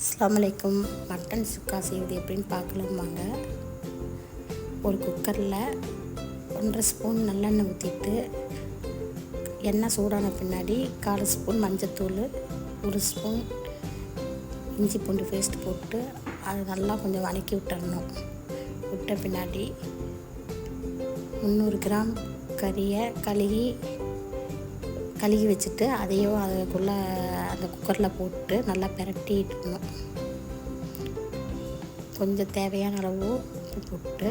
அஸ்ஸலாமலைக்கும் mutton சுக்கா செய்வது எப்படின்னு பார்க்கலாம் வாங்க ஒரு குக்கரில் ஒன்றரை ஸ்பூன் நல்லெண்ணெய் ஊற்றிட்டு எண்ணெய் சூடான பின்னாடி கால் ஸ்பூன் மஞ்சத்தூள் ஒரு ஸ்பூன் இஞ்சி பூண்டு பேஸ்ட் போட்டு அதை நல்லா கொஞ்சம் வதக்கி விட்டுறணும். விட்ட பின்னாடி முந்நூறு கிராம் கறியை கழுகி கழுகி வச்சுட்டு அதையும் அதுக்குள்ளே அந்த குக்கரில் போட்டு நல்லா பிரட்டிடணும். கொஞ்சம் தேவையான அளவு உப்பு போட்டு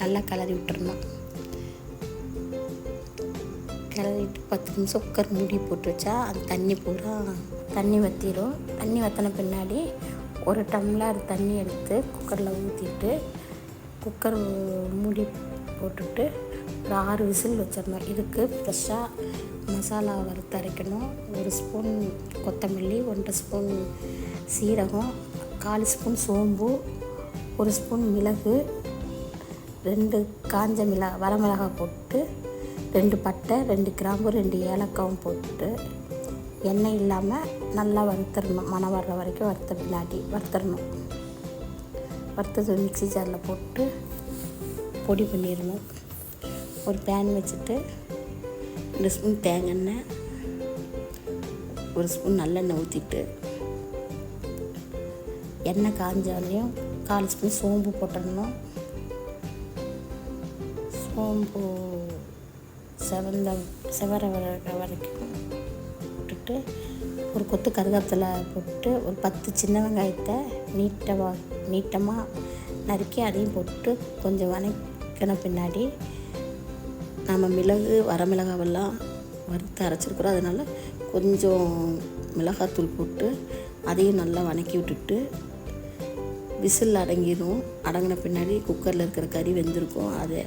நல்லா கிளறி விட்டுறணும். கிளறிட்டு பத்து நிமிஷம் குக்கர் மூடி போட்டு வச்சா அந்த தண்ணி பூரா தண்ணி வற்றிடும் தண்ணி வற்றின பின்னாடி ஒரு டம்ளர் தண்ணி எடுத்து குக்கரில் ஊற்றிட்டு குக்கர் மூடி போட்டுட்டு ஒரு ஆறு விசில் வச்சிடணும். இதுக்கு ஃப்ரெஷ்ஷாக மசாலா வறுத்து அரைக்கணும். ஒரு ஸ்பூன் கொத்தமல்லி ஒன்றரை ஸ்பூன் சீரகம் கால் ஸ்பூன் சோம்பு ஒரு ஸ்பூன் மிளகு ரெண்டு காஞ்ச மிளகா வரமிளகாய் போட்டு ரெண்டு பட்டை ரெண்டு கிராம்பு ரெண்டு ஏலக்காவும் போட்டு எண்ணெய் இல்லாமல் நல்லா வறுத்துடணும். மனம் வர்ற வரைக்கும் வறுத்த பின்னாடி வறுத்துடணும். வறுத்தது மிக்சி ஜாரில் போட்டு பொடி பண்ணிடணும். ஒரு பேன் வச்சுட்டு ரெண்டு ஸ்பூன் தேங்காய் ஒரு ஸ்பூன் நல்லெண்ணெய் ஊற்றிட்டு எண்ணெய் காஞ்சாலையும் கால் ஸ்பூன் சோம்பு போட்டுடணும். சோம்பு செவந்த செவர வர வரைக்கும் போட்டுட்டு ஒரு கொத்து கருவேப்பிலை போட்டு ஒரு பத்து சின்ன வெங்காயத்தை நீட்டமாக நீட்டமாக நறுக்கி அதையும் போட்டு கொஞ்சம் வணக்கின பின்னாடி நம்ம மிளகு வரமிளகாவெல்லாம் வறுத்து அரைச்சிருக்குறோம். அதனால் கொஞ்சம் மிளகாத்தூள் போட்டு அதையும் நல்லா வதக்கி விட்டுட்டு விசில் அடங்கிடும் அடங்கின பின்னாடி குக்கரில் இருக்கிற கறி வெந்திருக்கும். அதை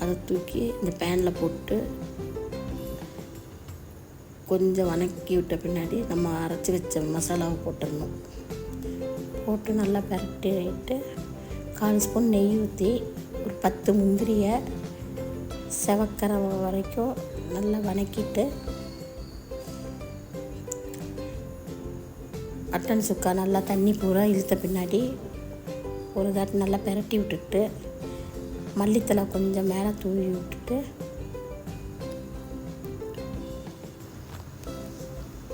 அதை தூக்கி இந்த பேனில் போட்டு கொஞ்சம் வணக்கி விட்ட பின்னாடி நம்ம அரைச்சி வச்ச மசாலாவை போட்டுடணும். போட்டு நல்லா பரட்டிட்டு கால் ஸ்பூன் நெய் ஊற்றி ஒரு பத்து முந்திரியை செவக்கிற வரைக்கும் நல்லா வதக்கிட்டு மட்டன் சுக்கா நல்லா தண்ணி பூரா இழுத்த பின்னாடி ஒரு தாட்டி நல்லா பெரட்டி விட்டுட்டு மல்லித்தலை கொஞ்சம் மேலே தூவி விட்டுட்டு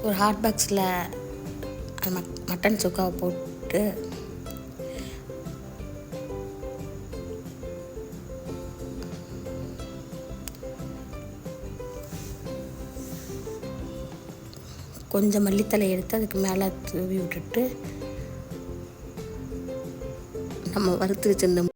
ஒரு ஹாட் பாக்ஸில் மட்டன் சுக்காவை போட்டு கொஞ்சம் மல்லித்தலை எடுத்து அதுக்கு மேலே தூவி விட்டுட்டு நம்ம வறுத்து வச்சிருந்த